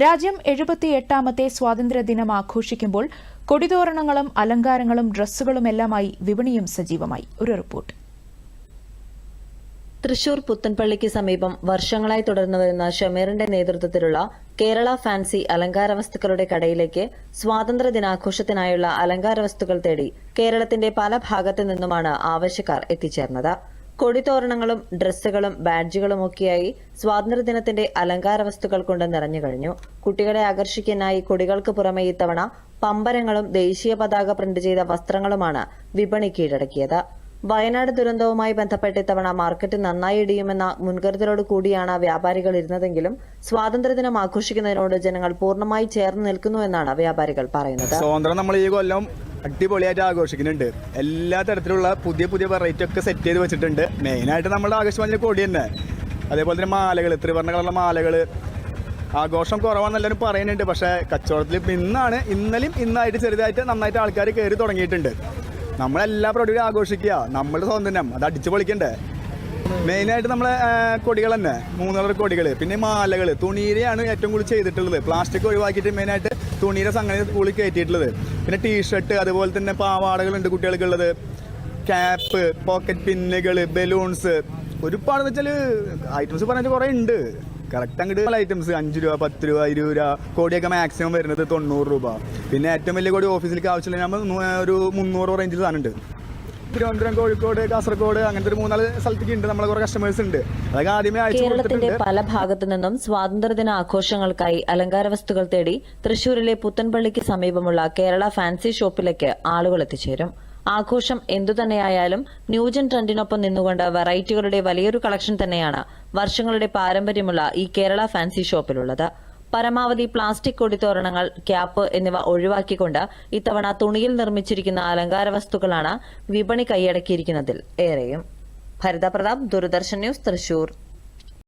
രാജ്യം എഴുപത്തിയെട്ടാമത്തെ സ്വാതന്ത്ര്യദിനം ആഘോഷിക്കുമ്പോൾ കൊടിതോരണങ്ങളും അലങ്കാരങ്ങളും ഡ്രസ്സുകളുമെല്ലാമായി വിപണിയും സജീവമായി. ഒരു റിപ്പോർട്ട്. തൃശൂർ പുത്തൻപള്ളിക്ക് സമീപം വർഷങ്ങളായി തുടർന്നു വരുന്ന ഷമീറിന്റെ നേതൃത്വത്തിലുള്ള കേരള ഫാൻസി അലങ്കാര വസ്തുക്കളുടെ കടയിലേക്ക് സ്വാതന്ത്ര്യ ദിനാഘോഷത്തിനായുള്ള അലങ്കാര വസ്തുക്കൾ തേടി കേരളത്തിന്റെ പല ഭാഗത്തു നിന്നുമാണ് ആവശ്യക്കാർ എത്തിച്ചേർന്നത്. കൊടിത്തോരണങ്ങളും ഡ്രസ്സുകളും ബാഡ്ജുകളുമൊക്കെയായി സ്വാതന്ത്ര്യദിനത്തിന്റെ അലങ്കാര വസ്തുക്കൾ കൊണ്ട് നിറഞ്ഞു കഴിഞ്ഞു. കുട്ടികളെ ആകർഷിക്കാനായി കൊടികൾക്ക് പുറമെ ഇത്തവണ പമ്പരങ്ങളും ദേശീയ പതാക പ്രിന്റ് ചെയ്ത വസ്ത്രങ്ങളുമാണ് വിപണി കീഴടക്കിയത്. വയനാട് ദുരന്തവുമായി ബന്ധപ്പെട്ട് ഇത്തവണ മാർക്കറ്റ് നന്നായി ഇടിയുമെന്ന മുൻകരുതലോട് കൂടിയാണ് വ്യാപാരികൾ ഇരുന്നതെങ്കിലും സ്വാതന്ത്ര്യദിനം ആഘോഷിക്കുന്നതിനോട് ജനങ്ങൾ പൂർണമായി ചേർന്ന് നിൽക്കുന്നുവെന്നാണ് വ്യാപാരികൾ പറയുന്നത്. സ്വാതന്ത്ര്യം നമ്മൾ ഈ കൊല്ലം അടിപൊളിയായിട്ട് ആഘോഷിക്കുന്നുണ്ട്. എല്ലാ തരത്തിലുള്ള പുതിയ പുതിയ വെറൈറ്റി ഒക്കെ സെറ്റ് ചെയ്ത് വെച്ചിട്ടുണ്ട്. മെയിനായിട്ട് നമ്മുടെ ആകാശവാണി കൊടി തന്നെ. അതേപോലെ തന്നെ മാലകൾ ത്രിവർണ കളറുള്ള മാലകൾ ആഘോഷം കുറവാണെന്നെല്ലാവരും പറയുന്നുണ്ട്. പക്ഷേ കച്ചവടത്തിൽ ഇപ്പം ഇന്നാണ് ഇന്നലെയും ഇന്നായിട്ട് ചെറുതായിട്ട് നന്നായിട്ട് ആൾക്കാർ കയറി തുടങ്ങിയിട്ടുണ്ട്. നമ്മളെല്ലാ പ്രൊഡക്റ്റും ആഘോഷിക്കുക. നമ്മളുടെ സ്വാതന്ത്ര്യം അത് അടിച്ചു പൊളിക്കണ്ടേ? മെയിനായിട്ട് നമ്മളെ കൊടികൾ തന്നെ. മൂന്ന് കളർ കൊടികൾ പിന്നെ മാലകൾ തുണീരെയാണ് ഏറ്റവും കൂടുതൽ ചെയ്തിട്ടുള്ളത്. പ്ലാസ്റ്റിക് ഒഴിവാക്കിയിട്ട് മെയിനായിട്ട് തുണീരെ സംഗതി കൂടി കയറ്റിയിട്ടുള്ളത്. പിന്നെ ടീഷർട്ട് അതുപോലെ തന്നെ പാവാടകളുണ്ട് കുട്ടികൾക്കുള്ളത്. ക്യാപ്പ് പോക്കറ്റ് പിന്നുകൾ ബലൂൺസ് ഒരുപാട് വെച്ചാൽ ഐറ്റംസ് പറഞ്ഞാൽ കുറേ ഉണ്ട് കറക്റ്റ് അങ്ങോട്ട് ഐറ്റംസ് അഞ്ച് രൂപ പത്ത് രൂപ ഇരുപത് രൂപ. കോടിയൊക്കെ മാക്സിമം വരുന്നത് തൊണ്ണൂറ് രൂപ. പിന്നെ ഏറ്റവും വലിയ കോടി ഓഫീസിലേക്ക് ആവശ്യമില്ല നമ്മൾ ഒരു മുന്നൂറ് റേഞ്ചിൽ സാധനമുണ്ട്. തിരുവനന്തപുരം കോഴിക്കോട് കാസർഗോഡ് അങ്ങനത്തെ ഒരു മൂന്നാൽ സ്ഥലത്തേക്ക് ഉണ്ട്. നമ്മളെ കുറെ കസ്റ്റമേഴ്സ് ഉണ്ട്. അതൊക്കെ ആദ്യമേ അയച്ചു കേരളത്തിന്റെ പല ഭാഗത്തു നിന്നും സ്വാതന്ത്ര്യദിന ആഘോഷങ്ങൾക്കായി അലങ്കാര വസ്തുക്കൾ തേടി തൃശൂരിലെ പുത്തൻപള്ളിക്ക് സമീപമുള്ള കേരള ഫാൻസി ഷോപ്പിലേക്ക് ആളുകൾ എത്തിച്ചേരും. ആഘോഷം എന്തുതന്നെയായാലും ന്യൂജൻ ട്രെൻഡിനൊപ്പം നിന്നുകൊണ്ട് വെറൈറ്റികളുടെ വലിയൊരു കളക്ഷൻ തന്നെയാണ് വർഷങ്ങളുടെ പാരമ്പര്യമുള്ള ഈ കേരള ഫാൻസി ഷോപ്പിലുള്ളത് പരമാവധി പ്ലാസ്റ്റിക് കൊടിത്തോരണങ്ങൾ ക്യാപ്പ് എന്നിവ ഒഴിവാക്കിക്കൊണ്ട് ഇത്തവണ തുണിയിൽ നിർമ്മിച്ചിരിക്കുന്ന അലങ്കാര വസ്തുക്കളാണ് വിപണി കൈയടക്കിയിരിക്കുന്നതിൽ. ഏറെയും. ഭരിത പ്രതാപ് ദൂരദർശൻ ന്യൂസ് തൃശൂർ.